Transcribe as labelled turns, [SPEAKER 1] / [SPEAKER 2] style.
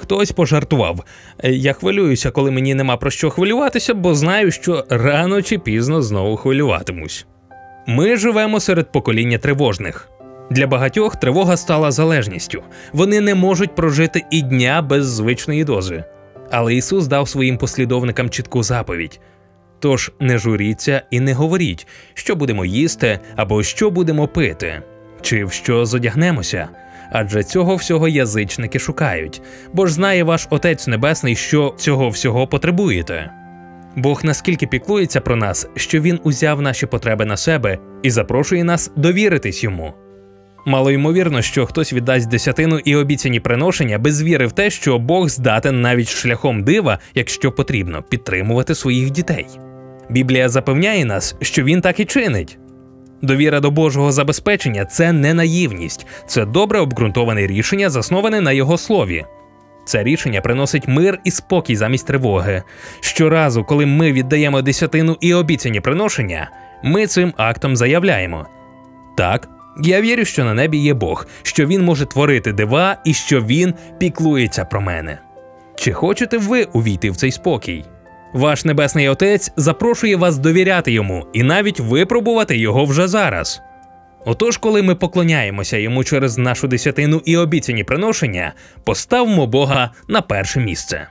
[SPEAKER 1] Хтось пожартував. «Е, Я хвилююся, коли мені нема про що хвилюватися, бо знаю, що рано чи пізно знову хвилюватимусь. Ми живемо серед покоління тривожних. Для багатьох тривога стала залежністю. Вони не можуть прожити і дня без звичної дози. Але Ісус дав своїм послідовникам чітку заповідь. Тож не журіться і не говоріть, що будемо їсти або що будемо пити, чи в що зодягнемося. Адже цього всього язичники шукають, бо ж знає ваш Отець Небесний, що цього всього потребуєте. Бог наскільки піклується про нас, що Він узяв наші потреби на себе і запрошує нас довіритись йому. Мало ймовірно, що хтось віддасть десятину і обіцяні приношення без віри в те, що Бог здатен навіть шляхом дива, якщо потрібно, підтримувати своїх дітей. Біблія запевняє нас, що він так і чинить. Довіра до Божого забезпечення це не наївність, це добре обґрунтоване рішення, засноване на його слові. Це рішення приносить мир і спокій замість тривоги. Щоразу, коли ми віддаємо десятину і обіцяні приношення, ми цим актом заявляємо: так, я вірю, що на небі є Бог, що він може творити дива і що він піклується про мене. Чи хочете ви увійти в цей спокій? Ваш небесний отець запрошує вас довіряти йому і навіть випробувати його вже зараз. Отож, коли ми поклоняємося йому через нашу десятину і обіцяні приношення, поставмо Бога на перше місце.